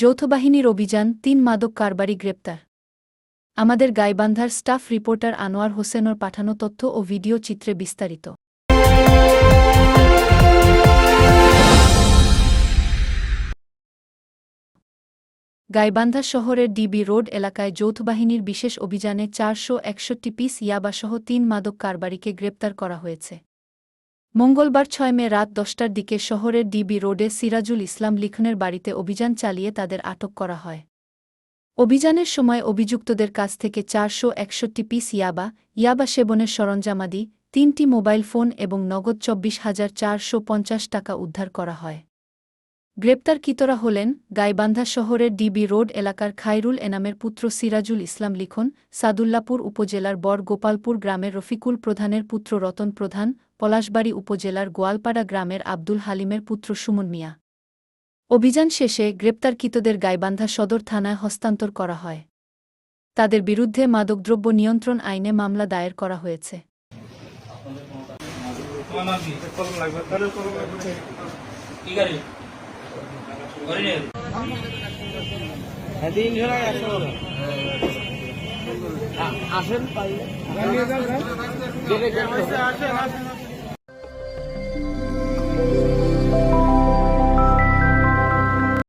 যৌথবাহিনীর অভিযান, তিন মাদক কারবারি গ্রেপ্তার। আমাদের গাইবান্ধার স্টাফ রিপোর্টার আনোয়ার হোসেনর পাঠানো তথ্য ও ভিডিও চিত্রে বিস্তারিত। গাইবান্ধা শহরের ডিবি রোড এলাকায় যৌথবাহিনীর বিশেষ অভিযানে চারশো একষট্টি পিস ইয়াবাসহ তিন মাদক কারবারিকে গ্রেপ্তার করা হয়েছে। মঙ্গলবার ছয় মে রাত দশটার দিকে শহরের ডিবি রোডে সিরাজুল ইসলাম লিখনের বাড়িতে অভিযান চালিয়ে তাদের আটক করা হয়। অভিযানের সময় অভিযুক্তদের কাছ থেকে চারশো একষট্টি পিস ইয়াবা ইয়াবা সেবনের সরঞ্জামাদি, তিনটি মোবাইল ফোন এবং নগদ চব্বিশ হাজার চারশো পঞ্চাশ টাকা উদ্ধার করা হয়। গ্রেপ্তারকৃতরা হলেন গাইবান্ধা শহরের ডিবি রোড এলাকার খাইরুল এনামের পুত্র সিরাজুল ইসলাম লিখন সাদুল্লাপুর উপজেলার বর গোপালপুর গ্রামের রফিকুল প্রধানের পুত্র রতন প্রধান পলাশবাড়ী উপজেলার গোয়ালপাড়া গ্রামের আব্দুল হালিমের পুত্র সুমন মিয়া অভিযান শেষে গ্রেপ্তারকৃতদের গাইবান্ধা সদর থানায় হস্তান্তর করা হয় তাদের বিরুদ্ধে মাদকদ্রব্য নিয়ন্ত্রণ আইনে মামলা দায়ের করা হয়েছে কি গাড়ি গাড়ি নেই আসেন পাই